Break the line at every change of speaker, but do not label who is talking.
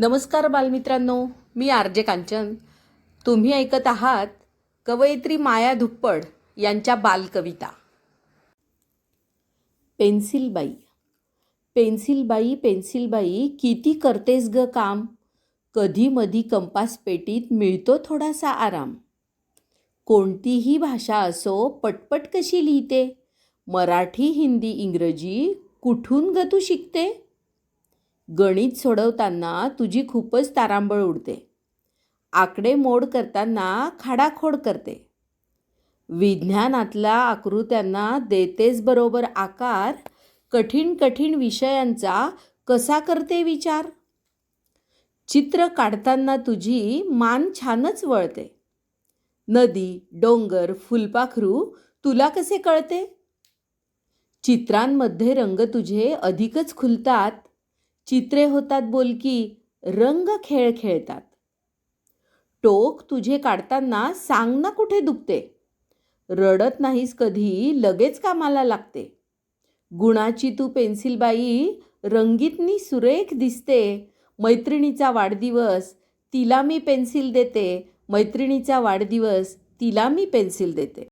नमस्कार बालमित्रांनो मी R J Kanchan. तुम्ही ऐकत आहात कवयित्री माया धुप्पड यांच्या बालकविता. पेन्सिलबाई. पेन्सिलबाई पेन्सिलबाई किती करतेस ग काम? कधी मधी कंपास पेटीत मिळतो थोडासा आराम. कोणतीही भाषा असो पटपट कशी लिहिते? मराठी हिंदी इंग्रजी कुठून ग तू शिकते? गणित सोडवताना तुझी खूपच तारांबळ उडते. आकडेमोड करताना खाडाखोड करते. विज्ञानातल्या आकृत्यांना देतेस बरोबर आकार कठीण कठीण विषयांचा कसा करते विचार? चित्र काढताना तुझी मान छानच वळते. नदी डोंगर फुलपाखरू तुला कसे कळते? चित्रांमध्ये रंग तुझे अधिकच खुलतात चित्रे होतात बोलकी रंग खेळ खेळतात. टोक तुझे काढताना सांग ना कुठे दुखते. रडत नाहीस कधी लगेच कामाला लागते. गुणाची तू पेन्सिलबाई रंगीतनी सुरेख दिसते. मैत्रिणीचा वाढदिवस तिला मी पेन्सिल देते. मैत्रिणीचा वाढदिवस तिला मी पेन्सिल देते.